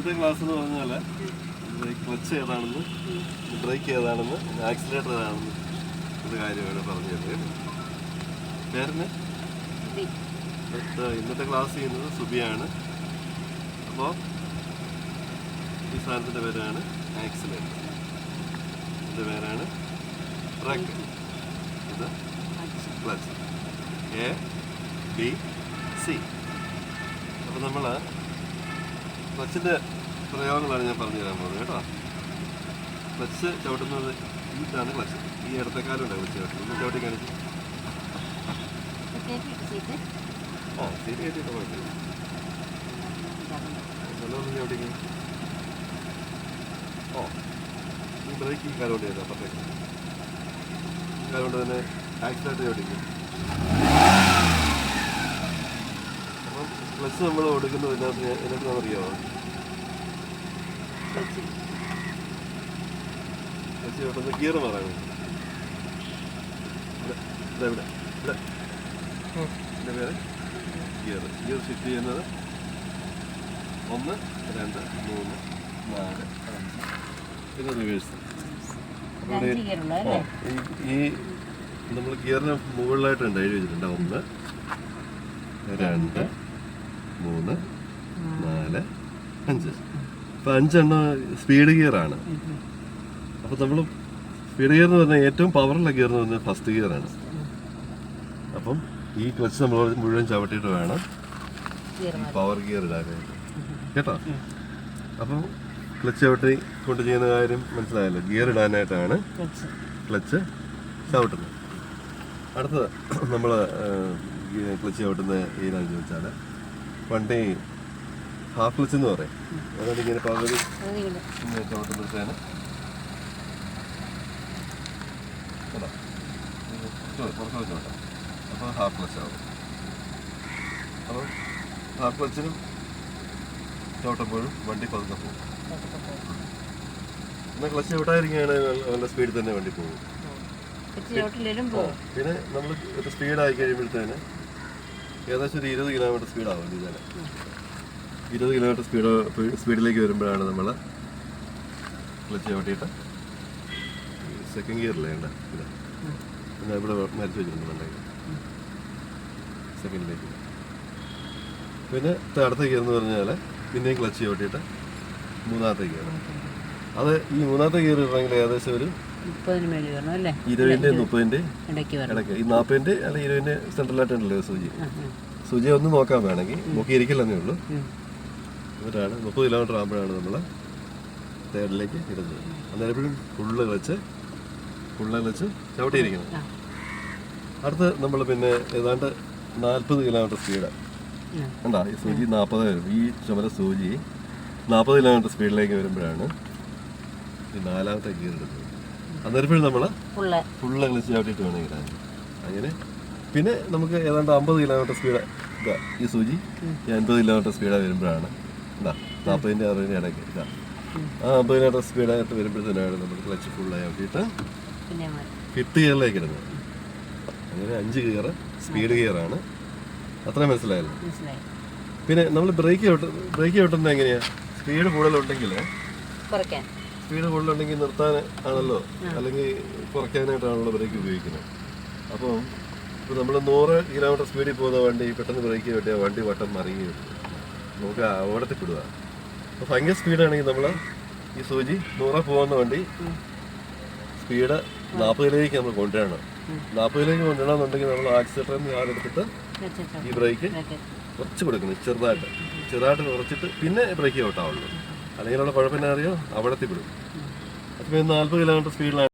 ഇന്നത്തെ ക്ലാസ് എന്ന് പറഞ്ഞാൽ ക്ലച്ച് ഏതാണെന്ന് ബ്രേക്ക് ഏതാണെന്ന് ആക്സിലേറ്റർ ഏതാണെന്ന് ഒരു കാര്യമാണ് പറഞ്ഞു തരുന്നത് പേരിന് ഇന്നത്തെ ക്ലാസ് ചെയ്യുന്നത് സുബിയാണ്. അപ്പോൾ ഈ സാധനത്തിന്റെ പേരാണ് ആക്സിലേറ്റർ ഇതിന്റെ പേരാണ് ബ്രേക്ക് ഇത് ക്ലച്ച് എ ബി സി അപ്പോൾ നമ്മൾ ക്ലച്ചിന്റെ പ്രയോഗങ്ങളാണ് ഞാൻ പറഞ്ഞു തരാൻ പോകുന്നത് കേട്ടോ. ക്ലച്ച് ചവിട്ടുന്നത് ഇതാണ് ക്ലച്ച് ഈ ഇടത്തേക്കാലുണ്ട് ക്ലച്ച് ചവിട്ടുന്നത്. ഒന്ന് ചവിട്ടി കാണിച്ചു ആ ശരി കയറ്റിയിട്ട് കുഴപ്പമില്ല. ചവിട്ടിക്ക് ഓ ഈ ബ്രേക്ക് ഈ കാലുകൊണ്ട് ചെയ്താൽ അപ്പുറത്തേക്ക് ഈ കാലുകൊണ്ട് തന്നെ ആക്സിഡന്റ് ചവിട്ടിക്കും ക്ലച്ച് നമ്മൾ കൊടുക്കുന്നത് ഇതിനകത്ത് അറിയാമോ ക്ലച്ച് ചവിട്ടുന്ന ഗിയർ മാറാൻ ഇവിടെ ഇവിടെ എന്റെ പേര് ഗിയർ ഗിയർ ഷിഫ്റ്റ് ചെയ്യുന്നത് ഒന്ന് രണ്ട് മൂന്ന് നാല് അഞ്ച്. പിന്നെ റിവേഴ്സ് ഈ ഈ നമ്മൾ ഗിയറിന് മുകളിലായിട്ടുണ്ട് എഴുതി വെച്ചിട്ടുണ്ട്. ഒന്ന് രണ്ട് മൂന്ന് നാല് അഞ്ച്. അപ്പം അഞ്ചെണ്ണം സ്പീഡ് ഗിയറാണ് അപ്പോൾ നമ്മൾ സ്പീഡ് ഗിയർ എന്ന് പറഞ്ഞാൽ ഏറ്റവും പവറുള്ള ഗിയർ എന്ന് പറഞ്ഞാൽ ഫസ്റ്റ് ഗിയറാണ് അപ്പം ഈ ക്ലച്ച് നമ്മൾ മുഴുവൻ ചവിട്ടിയിട്ട് വേണം പവർ ഗിയർ ഇടാനായിട്ട്. കേട്ടോ? അപ്പം ക്ലച്ച് ചവിട്ടി കൊണ്ട് ചെയ്യുന്ന കാര്യം മനസ്സിലായല്ലോ. ഗിയർ ഇടാനായിട്ടാണ് ക്ലച്ച് ചവിട്ടുന്നത്. അടുത്തത് നമ്മൾ ക്ലച്ച് ചവിട്ടുന്ന ഏതാണെന്ന് ചോദിച്ചാൽ വണ്ടി ഹാഫ് ലിച്ച് എന്ന് പറയും അതായത് ഇങ്ങനെ പകുതി ചോട്ടുമ്പോഴത്തേന് പുറത്ത് വെച്ച് നോക്കാം അപ്പോൾ ഹാഫ് ക്ലച്ച് ആവും അപ്പോൾ ഹാഫ് ക്ലച്ചിനും ചോട്ടുമ്പോഴും വണ്ടി പതുക്കെ പോകും. എന്നാൽ ക്ലച്ച് ചവിട്ടാതിരിക്കുകയാണ് നല്ല സ്പീഡിൽ തന്നെ വണ്ടി പോകും. പിന്നെ നമ്മൾ ഒരു സ്പീഡായി കഴിയുമ്പോഴത്തേന് ഏകദേശം ഒരു ഇരുപത് കിലോമീറ്റർ സ്പീഡാവും ഇതിൽ ഇരുപത് കിലോമീറ്റർ സ്പീഡ് സ്പീഡിലേക്ക് വരുമ്പോഴാണ് നമ്മൾ ക്ലച്ച് ചവിട്ടിയിട്ട് സെക്കൻഡ് ഗിയറിലേ ഉണ്ട് ഇത്. പിന്നെ ഇവിടെ മരിച്ചു വെച്ചിട്ടുണ്ടെങ്കിൽ സെക്കൻഡിലേക്ക് പിന്നെ അടുത്ത ഗിയർ എന്ന് പറഞ്ഞാൽ പിന്നെയും ക്ലച്ച് ചവിട്ടിയിട്ട് മൂന്നാമത്തെ ഗിയർ അത് ഈ മൂന്നാമത്തെ ഗിയർ ഇടണമെങ്കിൽ ഏകദേശം ഒരു മുപ്പതിന് മേളിൽ വരണം അല്ലേ? ഇരുപതിന്റെ മുപ്പതിന്റെ ഇടയ്ക്ക് ഇടയ്ക്ക്. ഈ നാൽപ്പതിന്റെ അല്ലെങ്കിൽ ഇരുപതിന്റെ സെൻട്രലായിട്ടുണ്ടല്ലോ സൂചി. സൂചി ഒന്ന് നോക്കാൻ വേണമെങ്കിൽ നോക്കിയിരിക്കില്ലെന്നേ ഉള്ളൂ. എന്നിട്ടാണ് മുപ്പത് കിലോമീറ്റർ ആകുമ്പോഴാണ് നമ്മൾ തേർഡിലേക്ക് ഇടുന്നത്. അന്നേരപ്പോഴും ഫുള്ള് ഫുള്ള് ചവിട്ടിയിരിക്കണം. അടുത്ത് നമ്മൾ പിന്നെ ഏതാണ്ട് നാൽപ്പത് കിലോമീറ്റർ സ്പീഡ് ഉണ്ടാ ഈ സൂചി നാൽപ്പത് വരും. ഈ ചുമല സൂചി നാൽപ്പത് കിലോമീറ്റർ സ്പീഡിലേക്ക് വരുമ്പോഴാണ് ഈ നാലാമത്തെ ഗിയർ ഇടുന്നത് അന്നേരപ്പോഴും നമ്മൾ ഫുള്ള്. അങ്ങനെ അങ്ങ് ചവിട്ടിയിട്ട് വേണം ഇടാൻ. അങ്ങനെ. പിന്നെ നമുക്ക് ഏതാണ്ട് അമ്പത് കിലോമീറ്റർ സ്പീഡ് ഇതാ ഈ സൂചി. ഈ അൻപത് കിലോമീറ്റർ സ്പീഡാ വരുമ്പോഴാണ്. ഇതാ നാൽപ്പതിന്റെ അറുപതിന്റെ ഇടയ്ക്ക്. ഇതാ. ആ അമ്പത് കിലോമീറ്റർ സ്പീഡായിട്ട് വരുമ്പോഴത്തേനാണ് നമ്മൾ ക്ലച്ച് ഫുള്ളായി ആക്കിയിട്ട് ഫിഫ്ത്ത് ഗിയറിലേക്ക് ഇടുന്നത്. അങ്ങനെ അഞ്ച് ഗിയർ സ്പീഡ് ഗിയറാണ് അത്രയും മനസ്സിലായല്ലോ. മനസ്സിലായി. പിന്നെ നമ്മൾ ബ്രേക്ക് ബ്രേക്ക് ചവിട്ടുന്നത് എങ്ങനെയാണ് സ്പീഡ് കൂടുതലുണ്ടെങ്കിൽ കുറയ്ക്കാൻ. സ്പീഡ് കൂടുതലുണ്ടെങ്കിൽ നിർത്താൻ ആണല്ലോ? അല്ലെങ്കിൽ കുറയ്ക്കാനായിട്ടാണല്ലോ ബ്രേക്ക് ഉപയോഗിക്കുന്നത്. അപ്പം ഇപ്പോൾ നമ്മൾ നൂറ് കിലോമീറ്റർ സ്പീഡിൽ പോകുന്ന വണ്ടി പെട്ടെന്ന് ബ്രേക്ക് കിട്ടിയ വണ്ടി വട്ടം മറിയുകയും ചെയ്യും. നമുക്ക് അവിടത്തിൽ പെടുക. അപ്പോൾ ഭയങ്കര സ്പീഡാണെങ്കിൽ നമ്മൾ ഈ സൂചി നൂറ് പോകുന്ന വണ്ടി സ്പീഡ് നാൽപ്പതിലേക്ക് നമ്മൾ കൊണ്ടുവരണം. നാൽപ്പതിലേക്ക് കൊണ്ടുവരണമെന്നുണ്ടെങ്കിൽ നമ്മൾ ആക്സിലേറ്ററിൽ ആളെടുത്തിട്ട് കാലെടുത്തിട്ട് ഈ ബ്രേക്ക് കുറച്ച് കൊടുക്കണം. ചെറുതായിട്ട്. ചെറുതായിട്ട് കുറച്ചിട്ട് പിന്നെ ബ്രേക്ക് ഔട്ടാവുള്ളൂ. അല്ലെങ്കിൽ കുഴപ്പം എന്നാ അറിയോ? അവിടത്തിൽ വിടും. അപ്പോൾ നാൽപ്പത് കിലോമീറ്റർ സ്പീഡിലാണ്